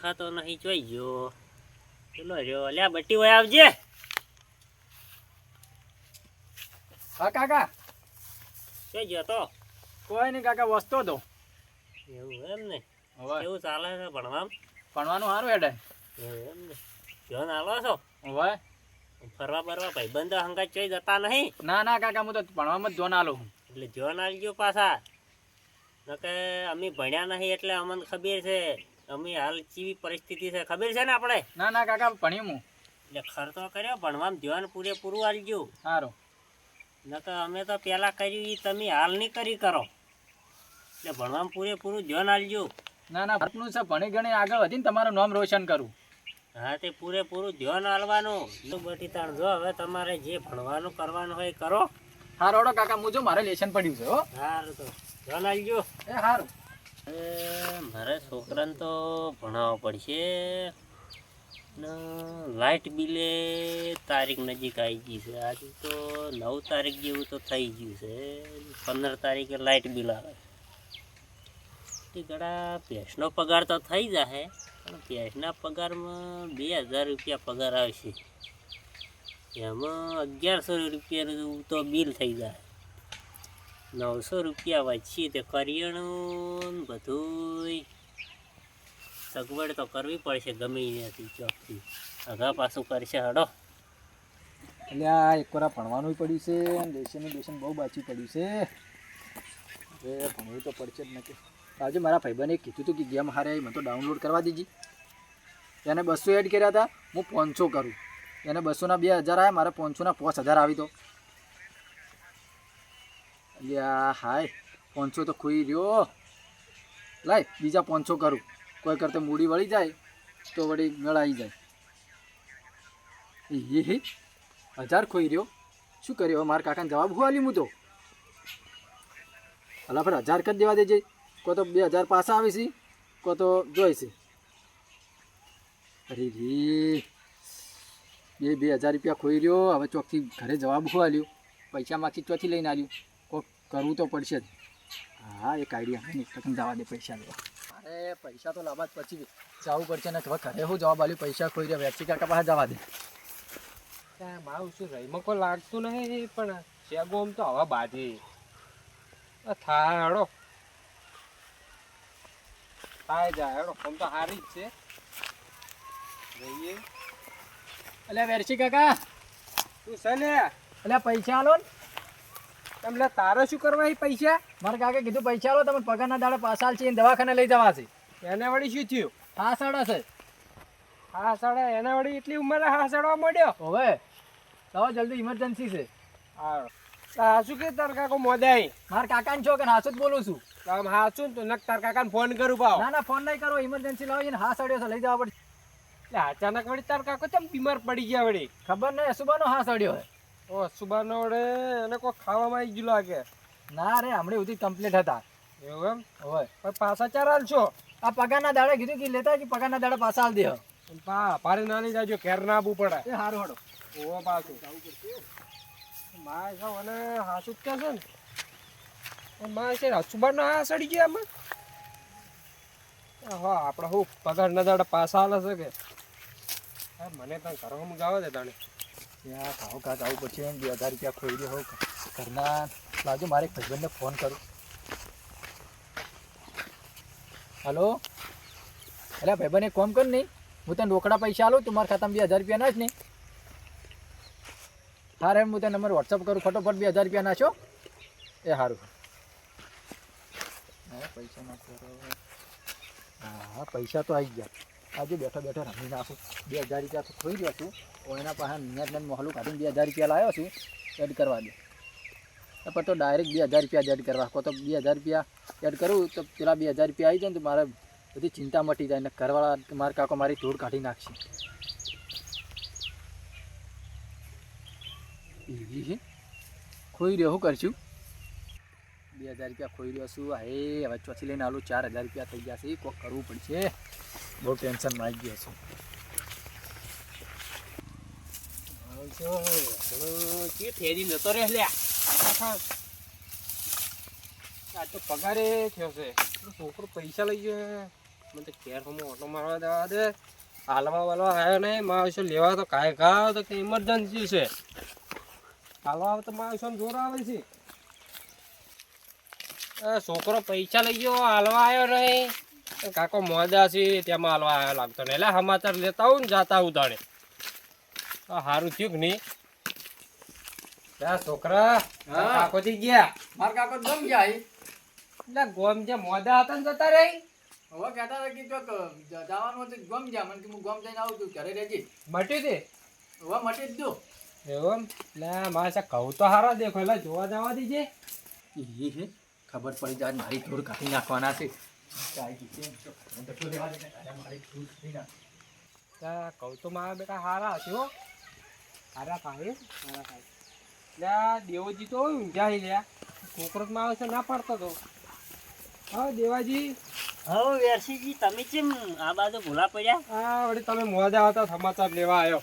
દેખાતો નહીં જોઈ ગયો ચલો રહ્યો લ્યા બટી હોય આવજે. હા કાકા. જોઈ ગયો તો. કોઈ નહીં કાકા વસતો તો એવું એમ ને? કેવું ચાલે છે ભણવામાં? ભણવાનું સારું હેડે. એમ ને? જોન આલો છો? હવે. ફરવા ફરવા ભાઈબંધો હંગાત ચોઈ જતા નહીં? ના ના કાકા હું તો ભણવામાં જ જોન આલું એટલે જોન ગયો પાછા. નકે અમે ભણ્યા નહીં એટલે અમને ખબર છે. અમે હાલ કેવી પરિસ્થિતિ છે? ખબર છે ને આપણે? ના ના કાકા ભણ્યું હું. એટલે ખર્ચો કર્યો ભણવામાં ધ્યાન પૂરેપૂરું આલજો સારું નકર અમે તો પહેલાં કર્યું એ તમે હાલ નહીં કરી કરો. એટલે ભણવામાં પૂરેપૂરું ધ્યાન આલજો ના ના ભારતનું છે ભણી ગણી આગળ વધીને તમારું નામ રોશન કરું. હા તે પૂરેપૂરું ધ્યાન આલવાનું બટી તાણ જો હવે તમારે જે ભણવાનું કરવાનું હોય કરો. હારોડો કાકા હું જો મારે લેશન પડ્યું છે હો. સારું તો. ધ્યાન આલજો એ સારું મારે છોકરાને તો ભણાવવો પડશે. ને લાઇટ બિલે તારીખ નજીક આવી ગઈ છે. આજે તો નવ તારીખ જેવું તો થઈ ગયું છે. પંદર તારીખે લાઇટ બિલ આવે તે ગળા ભેંસનો પગાર તો થઈ જશે પણ ભેંસના પગારમાં બે હજાર રૂપિયા પગાર આવશે. એમાં અગિયારસો રૂપિયાનું તો બિલ થઈ જાય નવસો રૂપિયા વચ્ચે તે કરિયાણું બધું સગવડ તો કરવી પડશે ગમે ત્યાંથી ચોકથી. અઘા પાછું કરશે હડો. એટલે આ એક વાર ભણવાનું પડ્યું છે અને બેશન બહુ બાચી પડ્યું છે. હવે ભણવું તો પડશે જ નથી આજે મારા ભાઈબંધે કીધું હતું કે ગેમ હારે મને તો ડાઉનલોડ કરવા દીધી એને બસો એડ કર્યા હતા, હું પાંચસો કરું. એને બસોના બે હજાર આવ્યા મારે પાંચસોના પાંચ હજાર આવી તો. આ હાય પાંચસો તો ખોઈ રહ્યો. લાય, બીજા પાંચસો કરું. કોઈ કરતા મૂડી વળી જાય, તો વળી આવી જાય. એ હે હજાર ખોઈ રહ્યો. શું કર્યો? મારા કાકાને જવાબ હું આલી હું તો? અલા, ફર હજાર કરી દેવા દેજે. કો તો બે હજાર પાછા આવે છે કો તો જોઈશે અરે રે, બે બે હજાર રૂપિયા ખોઈ રહ્યો. હવે ચોકથી ઘરે જવાબ હું આલ્યો. પૈસામાંથી ચોથી લઈને આવ્યું કરવું તો પડશે જ. હા એક આઈડિયા નહીં તકન જવા દે પૈસા લેવા. અરે પૈસા તો લાવવા જ પછી જવું પડશે ને હવે ઘરે હું જવાબ આલ્યું પૈસા ખોઈ રહ્યા. વેચી કાકા પાસે જવા દે. મારું શું રહીમાં કોઈ લાગતું નહીં પણ શેગો આમ તો હવા બાજી આ થાય હેડો. થાય જાય હેડો. આમ તો હારી જ છે. અલ્યા વેરસી કાકા. તું છે ને એટલે પૈસા આલો ને. એટલે તારે શું કરવા પૈસા? મારા કાકે કીધું પૈસા લો તમે પગારના દાડે પાસાલ છે દવાખાને લઈ જવા છે. એને વળી શું થયું? હા સાડા છે. હા સાડા એને વળી એટલી ઉંમરે હા સાડવા મળ્યો હવે તો જલ્દી ઇમરજન્સી છે. હા હા શું કે તાર કાકો મોદાઈ મારા કાકાને છો કે હાસુ જ બોલું છું. આમ હાસુ તો નક તાર કાકાને ફોન કરું પાવ. ના ના ફોન નહીં કરો ઇમરજન્સી લાવો ને હા સડ્યો છે લઈ જવા પડશે. એટલે અચાનક વળી તાર કાકો ચમ બીમાર પડી ગયા વળી? ખબર નહીં સુબાનો હા અડ્યો છે. ઓ સુબાનો વડે એને કોઈ ખાવામાં આવી ગયું લાગે. ના રે હમણે સુધી કમ્પ્લીટ હતા. એવું એમ? હોય. પણ પાછા ચાર હાલશો? આ પગારના દાડે કીધું કે લેતા કે પગારના દાડે પાછા આલ દેહ પા ભારે નાની જાજો ઘેર ના આવવું પડે. એ હારું હડો. ઓ પાછું. માય સાવ અને હાસુ કે છે ને? માય છે સુબાનો હા સડી ગયા આમાં હા આપણે હું પગાર ના દાડે પાછા હાલે છે કે? મને ત્યાં ઘરમાં ગાવા દે તાણે. ત્યાં ભાવ કાક આવું પછી એમ બે હજાર રૂપિયા ખોઈ દે હોઉં ઘરના લાવજો મારે એક ભાઈબંધને ફોન કરું. હલો અલ્યા ભાઈબંધ એક કોમ કર નહીં હું તને રોકડા પૈસા આલું તું મારા ખાતામાં બે હજાર રૂપિયા નાખ નહીં હા રે હું તને નંબર વોટ્સઅપ કરું ફટોફટ બે હજાર રૂપિયા નાખો એ સારું પૈસા નાખો હા હા પૈસા તો આવી ગયા. આજે બેઠો બેઠો રમી નાખું બે હજાર રૂપિયા તો ખોઈ રહ્યો છું. તો એના પાસે નિયત ને મોહલું કાઢીને બે હજાર રૂપિયા લાવ્યો છું, એડ કરવા દે. તો પણ તો ડાયરેક્ટ બે હજાર રૂપિયા એડ કરવા. કો તો બે હજાર રૂપિયા એડ કરું, તો પેલા બે હજાર રૂપિયા આવી જાય ને તો મારે બધી ચિંતા મટી જાય ને ઘરવાળા, મારા કાકો મારી ધૂળ કાઢી નાખશે. એવી છે ખોઈ રહ્યો, શું કરશું? બે હજાર રૂપિયા ખોઈ રહ્યો છું. હે, હવે ચોથી લઈને આલું. ચાર હજાર રૂપિયા થઈ ગયા છે. કોક કરવું પડશે. બહુ ટેન્શનમાં આવી ગયો છું. ફેરી નતો રે લ્યા આ તો પગારે થયો છે. છોકરો પૈસા લઈ ગયો મને તો ઘેર ઓટો મારવા દેવા હાલવા વાલવા આવ્યો નહીં. મારે લેવા તો કાંઈ ખાવ તો કે ઇમરજન્સી છે. હાલવા આવે તો ને જોર આવે છે છોકરો પૈસા લઈ ગયો, હાલવા આવ્યો નહીં. કાકો મોદા છે તેમાં હાલવા લાગતો ને એટલે સમાચાર લેતા આવું ને જાતા આવું તાણે સારું થયું કે નહીં? છોકરા કાકો થી ગયા? મારા કાકો ગમ ગયા એટલે ગોમ જે મોદા હતા ને જતા રહી? હવે કહેતા હતા કે ચોક જવાનું હતું ગમ જા મને કે હું ગમ જઈને આવું છું ઘરે રેજી મટી દે. હવે મટી જ દો એવું? લે મારે કહું તો સારા દેખો. એટલે જોવા જવા દીજે. ખબર પડી જાય મારી થોડું કાઢી નાખવાના છે. કહું તો મારા બેટા હારા હશે હો હારા થાય હારા થાય લે દેવજી તો ઊંઝા લ્યા કોકરોચમાં આવે છે ના પાડતો તો હા દેવાજી હવે વેરસીજી તમે કેમ આ બાજુ ભૂલા પડ્યા હા વળી તમે મોજા હતા સમાચાર લેવા આવ્યો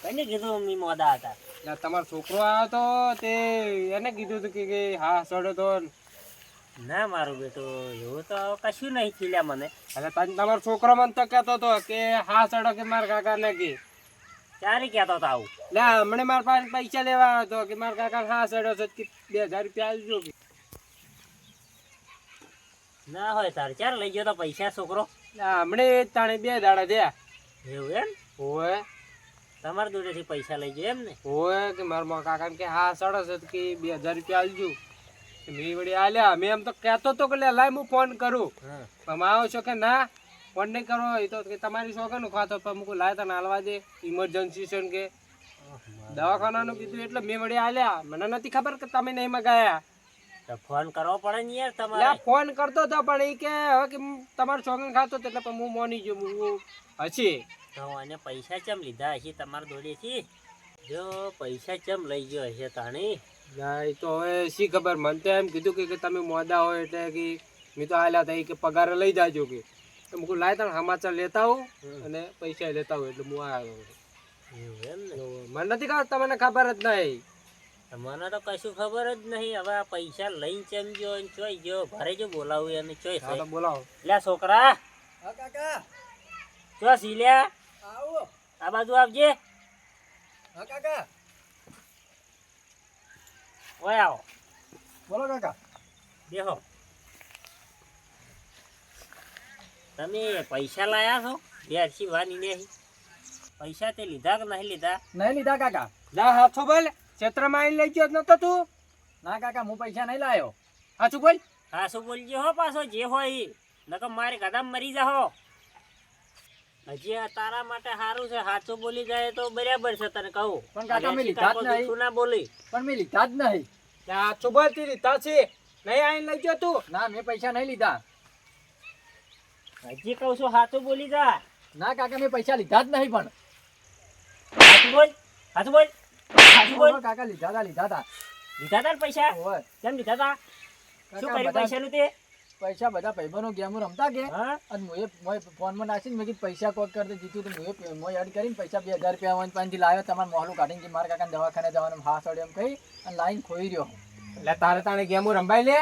કઈને કીધું મમ્મી મોડા હતા તમારો છોકરો આવ્યો તો તે એને કીધું હતું કે હા સડો તો ના મારું બેટો એવું તો કશું નહીં ખીલ્યા મને. એટલે તને તમારો છોકરો મને તો કહેતો હતો કે હા સડો કે મારા કાકાને કે ક્યારે કહેતો હતો આવું? લે હમણે મારા પાસે પૈસા લેવા હતો કે મારા કાકા હા સડો છે કે બે હજાર રૂપિયા આવજો કે. ના હોય તારે ક્યારે લઈ ગયો તો પૈસા છોકરો? ના હમણે જ તાણે બે દાડા થયા. એવું એમ? હોય. તમારા જોડેથી પૈસા લઈ ગયો એમ ને હોય કે મારા કાકા કે હા સડો છે કે બે હજાર રૂપિયા આવજો મેં વળી આલ્યા. મેં એમ તો કહેતો તો કે લે લાય હું ફોન કરું. પણ આવો છો કે ના ફોન નહીં કરો એ તો કે તમારી શોખન ખાતો પણ મૂકું લાય તને હાલવા દે. ઇમરજન્સી છે કે. દવાખાનાનું કીધું એટલે મેં વળી આલ્યા. મને નથી ખબર કે તમે નહીં મગાયા. તો ફોન કરવો પડે ને યાર તમારે. ફોન કરતો હતો પણ એ કે હવે કે તમારું શોખન ખાતો એટલે પણ હું મોની જો હું હશે તો અને પૈસા કેમ લીધા હશે તમારા જોડેથી જો પૈસા કેમ લઈ ગયો હશે તાણી? ના એ તો હવે શી ખબર? મને તો એમ કીધું કે તમે મોડા હોય એટલે કે મેં તો આલ્યા થઈ કે પગાર લઈ જાજો કે. તો મૂકું લાય તને સમાચાર લેતા હોઉં અને પૈસા લેતા આવું એટલે હું આવ્યો એવું એમ ને? મને નથી ખબર તમને ખબર જ નહીં. મને તો કશું ખબર જ નહીં. હવે આ પૈસા લઈને ચમ ગયો અને ચોઈ ગયો? ઘરે જો બોલાવું એને ચોઈ હા તો બોલાવો. લે છોકરા. હા કાકા. ચો સીલ્યા આવો. આ બાજુ આવજે. હા કાકા. ઓય આવો બોલો કાકા. બેહો. તમે પૈસા લાયા છો? બેસી વાની ને પૈસા તે લીધા કે નહીં લીધા? નહીં લીધા કાકા. લા હાથો બોલ. ક્ષેત્રમાં લઈ ગયો નતો તું. ના કાકા હું પૈસા નહીં લાયો. હાચું બોલ. હાચું બોલજો હો પાછો જે હોય. નકર મારે કદમ મરી જાહો. હજી આ તારા માટે સારું છે. સાચું બોલી જાય તો બરાબર છે તને કહું. પણ કાકા મેં લીધા જ નહીં. જૂઠું ના બોલી. પણ મેં લીધા જ નહીં. લા હાથું લીધા છે. નહીં આવીને લઈ ગયો તું. ના મેં પૈસા નહીં લીધા. હજી કહું છું સાચું બોલી જા. ના કાકા મેં પૈસા લીધા જ નહીં પણ. સાચું બોલ. સાચું બોલ. સાચું બોલ. કાકા લીધા હતા લીધા હતા લીધા હતા પૈસા? કેમ લીધા તા? શું કર્યું પૈસાનું તે? પૈસા બધા ભાઈબંધો ગેમ રમતા કે? હા? અને મુએ મોય ફોનમાં નાખીને મેં કીધું પૈસા કોક કરતો જીત્યું તો મુએ મોય એડ કરીને પૈસા બે હજાર રૂપિયા વન પાંચથી લાવ્યો તમારે મોહલું કાઢીને કે મારા કાકાને દવાખાને જવાનું હા સડે એમ કહી અને લાઈન ખોઈ રહ્યો. એટલે તારે તાણે ગેમો રમવાય લે?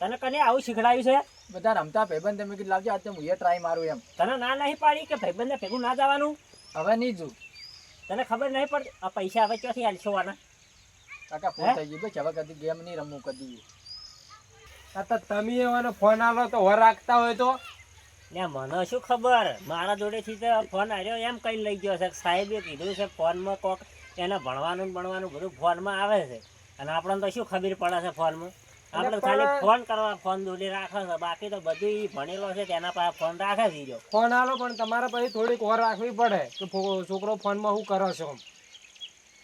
તને કને આવું શીખડાયું છે? બધા રમતા ભાઈબંધ તમે કીધું લાવજો આજે મુએ ટ્રાય મારું એમ. તને ના નહીં પાડી કે ભાઈબંધને ભેગું ના જવાનું? હવે નહીં જુ તને ખબર નહીં પડતી? આ પૈસા હવે ક્યાંથી હાલશો આના? કાકા ફોન થઈ ગયું. બસ હવે કદી ગેમ નહીં રમવું કદી. તો તમે એવાનો ફોન આલો તો વર રાખતા હોય તો? ને મને શું ખબર? મારા જોડેથી તો ફોન આવ્યો એમ કઈ લઈ ગયો છે? સાહેબે કીધું છે ફોનમાં કોક એને ભણવાનું ભણવાનું બધું ફોનમાં આવે છે. અને આપણને તો શું ખબર પડે છે ફોનમાં? આપણે ખાલી ફોન કરવા ફોન દોડી રાખે છે. બાકી તો બધું ઈ ભણેલો છે તેના પાસે ફોન રાખે છે ફોન આલો પણ તમારે પછી થોડીક ઓર રાખવી પડે કે છોકરો ફોનમાં શું કરો છો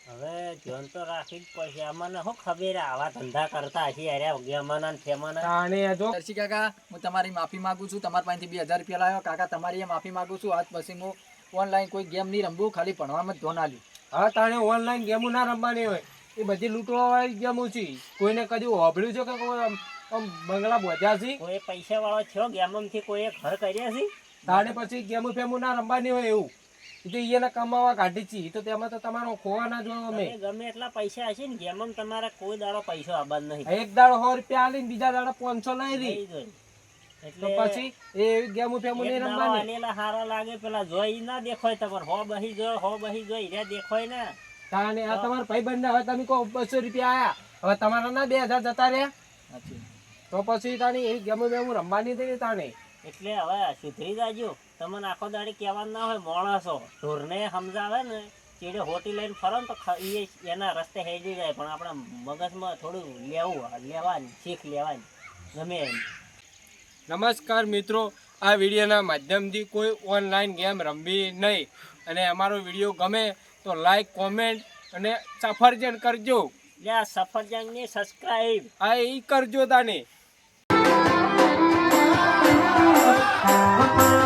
હવે ધ્યાન તો રાખી જ પડશે અમને શું ખબર આવા ધંધા કરતા હશે અરે ગેમાના ને ફેમાના તાણે જો. દર્શી કાકા હું તમારી માફી માંગુ છું. તમારા પાસેથી બે હજાર રૂપિયા લાવ્યો. કાકા તમારી એ માફી માંગુ છું. આજ પછી હું ઓનલાઈન કોઈ ગેમ નહીં રમવું ખાલી ભણવામાં જ ધોન આલ્યું. હવે તાણે ઓનલાઈન ગેમો ના રમવાની હોય. એ બધી લૂંટવાવાળી ગેમો છે. કોઈને કદી હોભળ્યું છે કે કોઈ આમ આમ બંગલા બોધ્યા છે? કોઈ પૈસા વાળો છો ગેમમાંથી કોઈએ ઘર કર્યા છે? તાણે પછી ગેમો ફેમો ના રમવાની હોય એવું. એ તો એને કમાવા કાઢી છી. તો તેમાં તો તમારો ખોવા ના જોયો અમે. ગમે એટલા પૈસા હશે ને ગેમમાં તમારે કોઈ દાડો પૈસો આબાદ નહીં. એક દાડો સો રૂપિયા આલીને બીજા દાડો પાંચસો લઈ રહી તો એટલે પછી એ ગેમો ફેમો નહીં રમવાની. હારા લાગે પેલા જોઈ ના દેખાય તમારે. હો બહી જોય હો બહી જોઈ રે દેખાય ને. તાને આ તમારા ભાઈ બંધ હવે તમે કહો બસો રૂપિયા આયા. હવે તમારા ના બે હજાર જતા રહ્યા. તો પછી તાની એવી ગેમો બેમો રમવાની થઈ તાને એટલે હવે સુધરી જાજો. તમને આખો દાડી કહેવાનું ના હોય માણસો. ઢોરને સમજાવે ને ચીડે હોટી લઈને ફરો ને તો એ એના રસ્તે હેજી જાય. પણ આપણા મગજમાં થોડું લેવું લેવાની શીખ લેવાની. ગમે એમ. નમસ્કાર મિત્રો. આ વિડીયોના માધ્યમથી કોઈ ઓનલાઈન ગેમ રમવી નહીં. અને અમારો વીડિયો ગમે તો લાઈક કોમેન્ટ અને સફરજન કરજો. લે આ સફરજનની સબસ્ક્રાઈબ આ એ કરજો તાને. oh